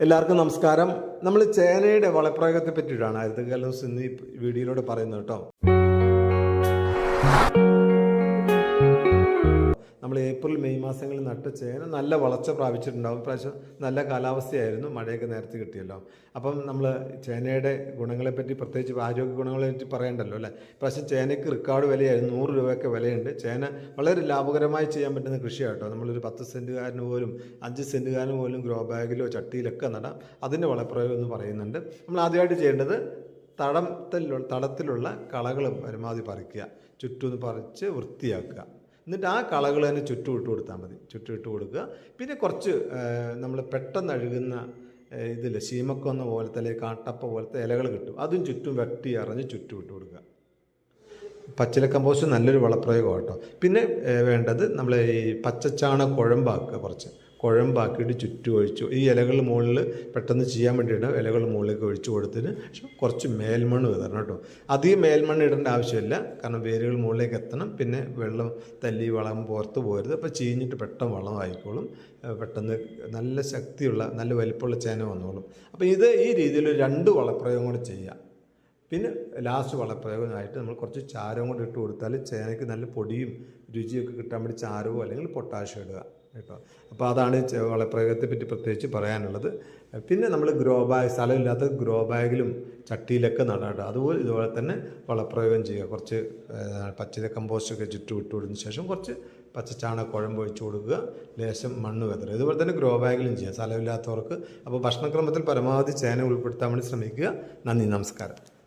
എല്ലാവർക്കും നമസ്കാരം. നമ്മൾ ചേനയുടെ വളപ്രയോഗത്തെ പറ്റിയിട്ടാണ് ആയിരത്തി കാലം ഇന്ന് ഈ വീഡിയോയിലൂടെ പറയുന്നത് കേട്ടോ. നമ്മൾ ഏപ്രിൽ മെയ് മാസങ്ങളിൽ നട്ട ചേന നല്ല വളർച്ച പ്രാപിച്ചിട്ടുണ്ടാവും. പ്രാവശ്യം നല്ല കാലാവസ്ഥയായിരുന്നു. മഴയൊക്കെ നേരത്തെ കിട്ടിയല്ലോ. അപ്പം നമ്മൾ ചേനയുടെ ഗുണങ്ങളെപ്പറ്റി പ്രത്യേകിച്ച് ആരോഗ്യ ഗുണങ്ങളെപ്പറ്റി പറയണ്ടല്ലോ അല്ലേ? പ്രാവശ്യം ചേനയ്ക്ക് റെക്കോർഡ് വിലയായിരുന്നു. നൂറ് രൂപയൊക്കെ വിലയുണ്ട്. ചേന വളരെ ലാഭകരമായി ചെയ്യാൻ പറ്റുന്ന കൃഷിയാട്ടോ. നമ്മളൊരു പത്ത് സെന്റുകാരന് പോലും അഞ്ച് സെന്റുകാരന് പോലും ഗ്രോ ബാഗിലോ ചട്ടിയിലൊക്കെ നടാം. അതിന്റെ വളപ്രയോഗം എന്ന് പറയുന്നുണ്ട്. നമ്മൾ ആദ്യമായിട്ട് ചെയ്യേണ്ടത് തടത്തിലുള്ള തടത്തിലുള്ള കളകൾ പരമാവധി പറിക്കുക. ചുറ്റും പറിച്ച് വൃത്തിയാക്കുക. എന്നിട്ട് ആ കളകൾ തന്നെ ചുറ്റും ഇട്ട് കൊടുത്താൽ മതി. ചുറ്റും ഇട്ട് കൊടുക്കുക. പിന്നെ കുറച്ച് നമ്മൾ പെട്ടെന്ന് അഴുകുന്ന ഇതിൽ ശീമക്കൊന്ന പോലത്തെ അല്ലെങ്കിൽ കാട്ടപ്പ പോലത്തെ ഇലകൾ കിട്ടും. അതും ചുറ്റും വെട്ടി അറിഞ്ഞ് ചുറ്റും ഇട്ട് കൊടുക്കുക. പച്ചില കമ്പോസ്റ്റ് നല്ലൊരു വളപ്രയോഗമാണ് കേട്ടോ പിന്നെ വേണ്ടത് നമ്മൾ ഈ പച്ചച്ചാണ കുഴമ്പാക്കുക കുറച്ച്. കുഴമ്പാക്കിയിട്ട് ചുറ്റും ഒഴിച്ചു. ഈ ഇലകൾ മുകളിൽ പെട്ടെന്ന് ചെയ്യാൻ വേണ്ടിയിട്ട് ഇലകൾ മുകളിലേക്ക് ഒഴിച്ചു കൊടുത്തതിന് ശേഷം കുറച്ച് മേൽമണ്ണ് വിതരണം കേട്ടോ. അധികം മേൽമണ്ണ് ഇടേണ്ട ആവശ്യമില്ല. കാരണം വേരുകൾ മുകളിലേക്ക് എത്തണം. പിന്നെ വെള്ളം തല്ലി വളം പുറത്ത് പോരുത്. അപ്പോൾ ചീഞ്ഞിട്ട് പെട്ടെന്ന് വളം ആയിക്കോളും പെട്ടെന്ന് നല്ല ശക്തിയുള്ള നല്ല വലിപ്പമുള്ള ചേന വന്നോളും. അപ്പോൾ ഇത് ഈ രീതിയിൽ രണ്ട് വളപ്രയോഗം കൂടെ ചെയ്യാം. പിന്നെ ലാസ്റ്റ് വളപ്രയോഗമായിട്ട് നമ്മൾ കുറച്ച് ചാരവും കൂടെ ഇട്ട് കൊടുത്താൽ ചേനയ്ക്ക് നല്ല പൊടിയും രുചിയൊക്കെ കിട്ടാൻ വേണ്ടി ചാരവോ അല്ലെങ്കിൽ പൊട്ടാഷ്യം ഇടുക. കേട്ടോ. അപ്പോൾ അതാണ് വളപ്രയോഗത്തെ പറ്റി പ്രത്യേകിച്ച് പറയാനുള്ളത്. പിന്നെ നമ്മൾ ഗ്രോ ബാഗ് സ്ഥലമില്ലാത്ത ഗ്രോ ബാഗിലും ചട്ടിയിലൊക്കെ നടാട്ടോ അതുപോലെ ഇതുപോലെ തന്നെ വളപ്രയോഗം ചെയ്യുക. കുറച്ച് പച്ചില കമ്പോസ്റ്റൊക്കെ ചുറ്റും കൊടുത്തതിന് ശേഷം കുറച്ച് പച്ചച്ചാണ കുഴമ്പ് ഒഴിച്ചു കൊടുക്കുക. ലേശം മണ്ണ് വെതറുക ഇതുപോലെ തന്നെ ഗ്രോ ബാഗിലും ചെയ്യുക. സ്ഥലമില്ലാത്തവർക്ക് അപ്പോൾ ഭക്ഷണക്രമത്തിൽ പരമാവധി ചേന ഉൾപ്പെടുത്താൻ വേണ്ടി ശ്രമിക്കുക. നന്ദി. നമസ്കാരം.